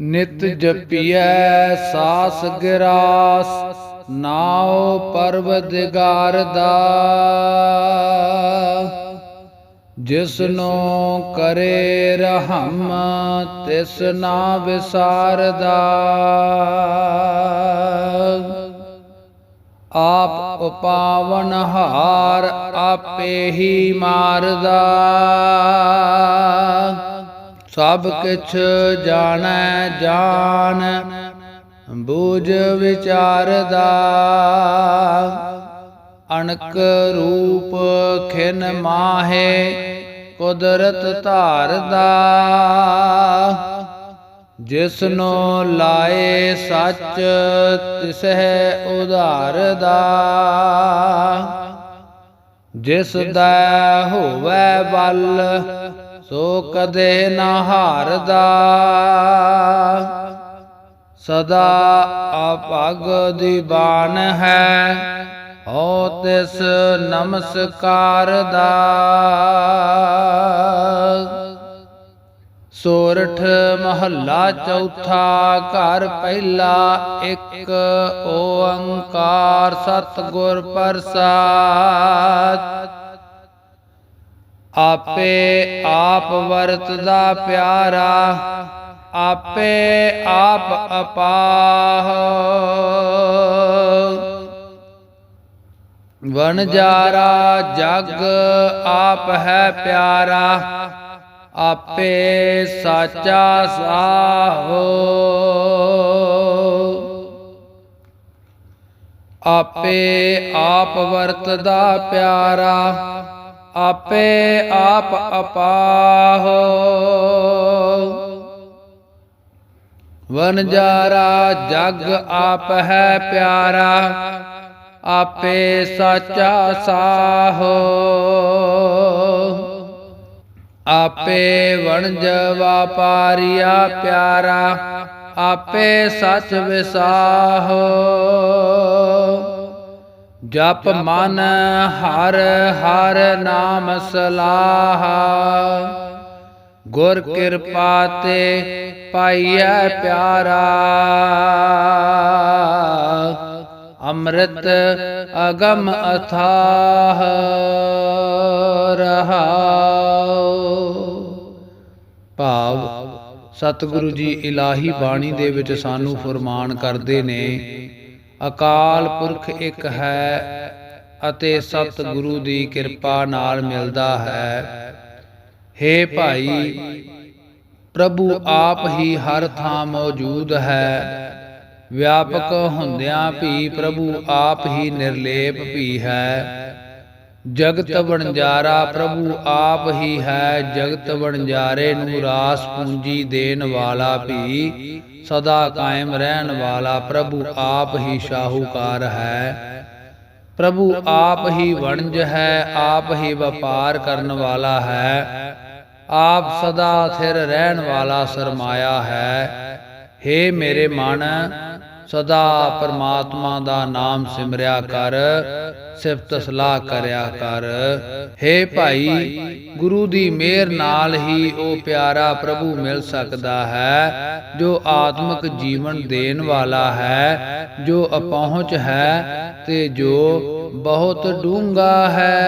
ਨਿਤ ਜਪੀਐ ਸਾਸ ਗਿਰਾਸ, ਨਾਉ ਪਰਵਦਗਾਰ ਦਾ। ਜਿਸਨੋ ਕਰੇ ਰਹਮ, ਤਿਸ ਨਾ ਵਿਸਾਰਦਾ। ਆਪ ਉਪਾਵਨ ਹਾਰ ਆਪੇ ਹੀ ਮਾਰਦਾ। ਸਭ ਕਿਛ ਜਾਣੈ ਜਾਣ, ਬੂਝ ਵਿਚਾਰਦਾ। ਅਣਕ ਰੂਪ ਖਿਨ ਮਾਹੇ, ਕੁਦਰਤ ਧਾਰਦਾ। ਜਿਸਨੋ ਲਾਏ ਸੱਚ, ਤਿਸਹਿ ਉਧਾਰਦਾ। ਜਿਸ ਦਾ ਹੋਵੇ ਬਲ ਸੋ ਕਦੇ ਨਾ ਹਾਰਦਾ। ਸਦਾ ਆਪਗ ਦੀਵਾਨ ਹੈ, ਹੋ ਤਿਸ ਨਮਸਕਾਰ ਦਾ। ਸੋਰਠ ਮਹੱਲਾ ਚੌਥਾ ਘਰ ਪਹਿਲਾ ਇੱਕ ਓੰਕਾਰ ਸਤਿਗੁਰ ਪ੍ਰਸਾਦ। ਆਪੇ ਆਪ ਵਰਤਦਾ ਪਿਆਰਾ, ਆਪੇ ਆਪ ਅਪਾਹ। ਵਣਜਾਰਾ ਜਗ ਆਪ ਹੈ ਪਿਆਰਾ, ਆਪੇ ਸਾਚਾ ਸਾਹੋ। ਆਪੇ ਆਪ ਵਰਤਦਾ ਪਿਆਰਾ ਆਪੇ ਆਪ ਅਪਾਹੋ। ਵਨਜਾਰਾ ਜਗ ਆਪ ਹੈ ਪਿਆਰਾ, ਆਪੇ ਸਾਚਾ ਸਾਹ। ਆਪੇ ਵਣਜ ਵਾਪਾਰੀਆ ਪਿਆਰਾ, ਆਪੇ ਸਚ ਵਿਸਾਹੋ। ਜਪ ਮਨ ਹਰ ਹਰ ਨਾਮ ਸਲਾਹਾ। ਗੁਰ ਕਿਰਪਾ ਤੇ ਪਾਈਐ ਪਿਆਰਾ। ਅੰਮ੍ਰਿਤ ਅਗਮ ਅਥਾਹ ਰਹਾਉ। ਭਾਵ ਸਤਿਗੁਰੂ ਜੀ ਇਲਾਹੀ ਬਾਣੀ ਦੇ ਵਿੱਚ ਸਾਨੂੰ ਫਰਮਾਨ ਕਰਦੇ ਨੇ ਅਕਾਲ ਪੁਰਖ ਇੱਕ ਹੈ ਅਤੇ ਸਤਿਗੁਰੂ ਦੀ ਕਿਰਪਾ ਨਾਲ ਮਿਲਦਾ ਹੈ। ਹੇ ਭਾਈ, ਪ੍ਰਭੂ ਆਪ ਹੀ ਹਰ ਥਾਂ ਮੌਜੂਦ ਹੈ। ਵਿਆਪਕ ਹੁੰਦਿਆਂ ਵੀ ਪ੍ਰਭੂ ਆਪ ਹੀ ਨਿਰਲੇਪ ਵੀ ਹੈ। ਜਗਤ ਵਣਜਾਰਾ ਪ੍ਰਭੂ ਆਪ ਹੀ ਹੈ ਜਗਤ ਵਣਜਾਰੇ ਨੂੰ ਰਾਸ ਪੂੰਜੀ ਦੇਣ ਵਾਲਾ ਵੀ ਸਦਾ ਕਾਇਮ ਰਹਿਣ ਵਾਲਾ ਪ੍ਰਭੂ ਆਪ ਹੀ ਸ਼ਾਹੂਕਾਰ ਹੈ। ਪ੍ਰਭੂ ਆਪ ਹੀ ਵਣਜ ਹੈ ਆਪ ਹੀ ਵਪਾਰ ਕਰਨ ਵਾਲਾ ਹੈ। ਆਪ ਸਦਾ ਥਿਰ ਰਹਿਣ ਵਾਲਾ ਸਰਮਾਇਆ ਹੈ। ਹੇ। ਮੇਰੇ ਮਨ ਸਦਾ ਪਰਮਾਤਮਾ ਦਾ ਨਾਮ ਸਿਮਰਿਆ ਕਰ। ਸਿਫਤ ਸਲਾਹ ਕਰਿਆ ਕਰ। ਹੇ ਭਾਈ, ਗੁਰੂ ਦੀ ਮਿਹਰ ਨਾਲ ਹੀ ਉਹ ਪਿਆਰਾ ਪ੍ਰਭੂ ਮਿਲ ਸਕਦਾ ਹੈ, ਜੋ ਆਤਮਿਕ ਜੀਵਨ ਦੇਣ ਵਾਲਾ ਹੈ, ਜੋ ਅਪਹੁੰਚ ਹੈ ਤੇ ਜੋ ਬਹੁਤ ਡੂੰਗਾ ਹੈ।